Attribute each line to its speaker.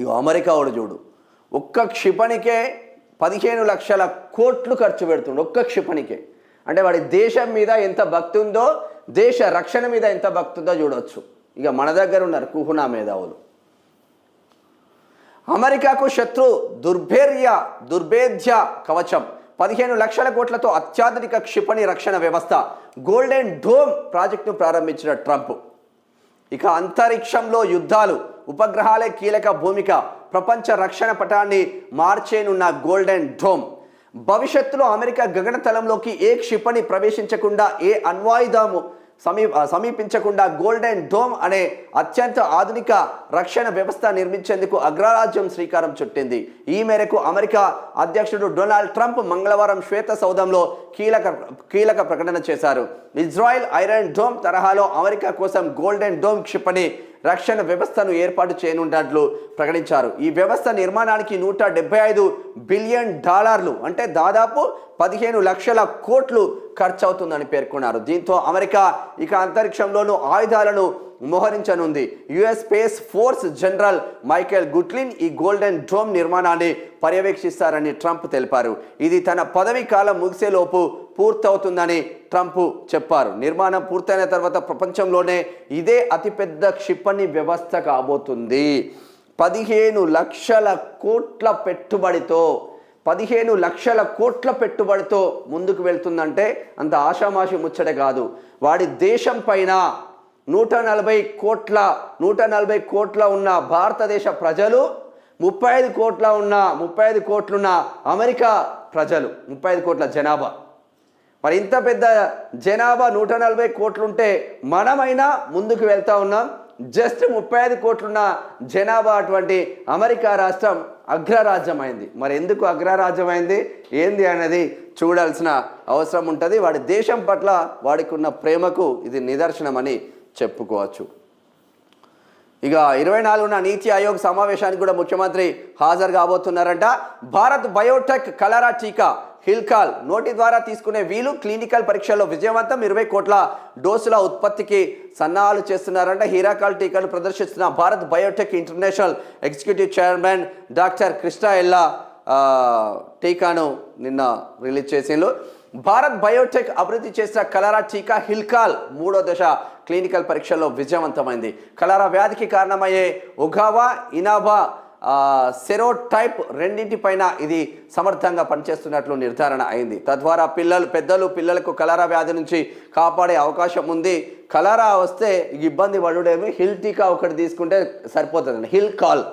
Speaker 1: ఇగో America వాడు చూడు. ఒక్క క్షిపణికే పదిహేను లక్షల కోట్లు ఖర్చు పెడుతుండు ఒక్క క్షిపణికే. అంటే వాడి దేశం మీద ఎంత భక్తి ఉందో దేశ రక్షణ మీద ఎంత భక్తి ఉందో చూడవచ్చు ఇక మన దగ్గర ఉన్నారు కుహునా మేధావులు. అమెరికాకు శత్రు దుర్భేర్య దుర్భేద్య కవచం. పదిహేను లక్షల కోట్లతో అత్యాధునిక క్షిపణి రక్షణ వ్యవస్థ. గోల్డెన్ డోమ్ ప్రాజెక్టును ప్రారంభించిన ట్రంప్. ఇక అంతరిక్షంలో యుద్ధాలు. ఉపగ్రహాలే కీలక భూమిక. ప్రపంచ రక్షణ పటాన్ని మార్చేనున్న గోల్డెన్ డోమ్. భవిష్యత్తులో అమెరికా గగనతలంలోకి ఏ క్షిపణి ప్రవేశించకుండా ఏ అణ్వాయుధము సమీ సమీపించకుండా గోల్డెన్ డోమ్ అనే అత్యంత ఆధునిక రక్షణ వ్యవస్థ నిర్మించేందుకు అగ్రరాజ్యం శ్రీకారం చుట్టింది. ఈ మేరకు అమెరికా అధ్యక్షుడు డొనాల్డ్ ట్రంప్ మంగళవారం శ్వేత సౌధంలో కీలక కీలక ప్రకటన చేశారు. ఇజ్రాయెల్ ఐరన్ డోమ్ తరహాలో అమెరికా కోసం గోల్డెన్ డోమ్ క్షిపణి రక్షణ వ్యవస్థను ఏర్పాటు చేయనున్నట్లు ప్రకటించారు. ఈ వ్యవస్థ నిర్మాణానికి నూట డెబ్బై ఐదు బిలియన్ డాలర్లు అంటే దాదాపు పదిహేను లక్షల కోట్లు ఖర్చు అవుతుందని పేర్కొన్నారు. దీంతో అమెరికా ఇక అంతరిక్షంలోనూ ఆయుధాలను మోహరించనుంది. US space force general Michael Guetlein ఈ గోల్డెన్ డ్రోమ్ నిర్మాణాన్ని పర్యవేక్షిస్తారని ట్రంప్ తెలిపారు. ఇది తన పదవి కాలం ముగిసేలోపు పూర్తవుతుందని ట్రంప్ చెప్పారు. నిర్మాణం పూర్తయిన తర్వాత ప్రపంచంలోనే ఇదే అతిపెద్ద క్షిపణి వ్యవస్థ కాబోతుంది. పదిహేను లక్షల కోట్ల పెట్టుబడితో పదిహేను లక్షల కోట్ల పెట్టుబడితో ముందుకు వెళ్తుందంటే అంత ఆషామాషి ముచ్చట కాదు. వాడి దేశం పైన నూట నలభై కోట్ల నూట నలభై కోట్ల ఉన్న భారతదేశ ప్రజలు ముప్పై ఐదు కోట్ల ఉన్న ముప్పై ఐదు కోట్లున్న అమెరికా ప్రజలు ముప్పై ఐదు కోట్ల జనాభా. మరి ఇంత పెద్ద జనాభా నూట నలభై కోట్లుంటే మనమైనా ముందుకు వెళ్తా ఉన్నాం. జస్ట్ ముప్పై ఐదు కోట్లున్న జనాభా అటువంటి అమెరికా రాష్ట్రం అగ్రరాజ్యమైంది. మరి ఎందుకు అగ్రరాజ్యమైంది? ఏంది అనేది చూడాల్సిన అవసరం ఉంటుంది. వాడి దేశం పట్ల వాడికి ఉన్న ప్రేమకు ఇది నిదర్శనమని చెప్పుకోవచ్చు. ఇక ఇరవై నాలుగున నీతి ఆయోగ్ సమావేశానికి కూడా ముఖ్యమంత్రి హాజరు కాబోతున్నారంట. భారత్ బయోటెక్ కలరా టీకా హిల్కాల్ నోటి ద్వారా తీసుకునే వీలు క్లినికల్ పరీక్షల్లో విజయవంతం ఇరవై కోట్ల డోసుల ఉత్పత్తికి సన్నాహాలు చేస్తున్నారంట. హీరాకాల్ టీకాను ప్రదర్శిస్తున్న Bharat biotech international executive chairman doctor Krishna Ella టీకాను నిన్న రిలీజ్ చేసిండ్రు. భారత్ బయోటెక్ అభివృద్ధి చేసిన కలరా టీకా హిల్కాల్ మూడో దశ క్లినికల్ పరీక్షల్లో విజయవంతమైంది. కలరా వ్యాధికి కారణమయ్యే ఉగావా ఇనాబా సెరోటైప్ రెండింటిపైన ఇది సమర్థంగా పనిచేస్తున్నట్లు నిర్ధారణ అయింది. తద్వారా పిల్లలు పెద్దలు పిల్లలకు కలరా వ్యాధి నుంచి కాపాడే అవకాశం ఉంది. కలరా వస్తే ఇబ్బంది పడుడేమి హిల్ టీకా ఒకటి తీసుకుంటే సరిపోతుంది హిల్ కాల్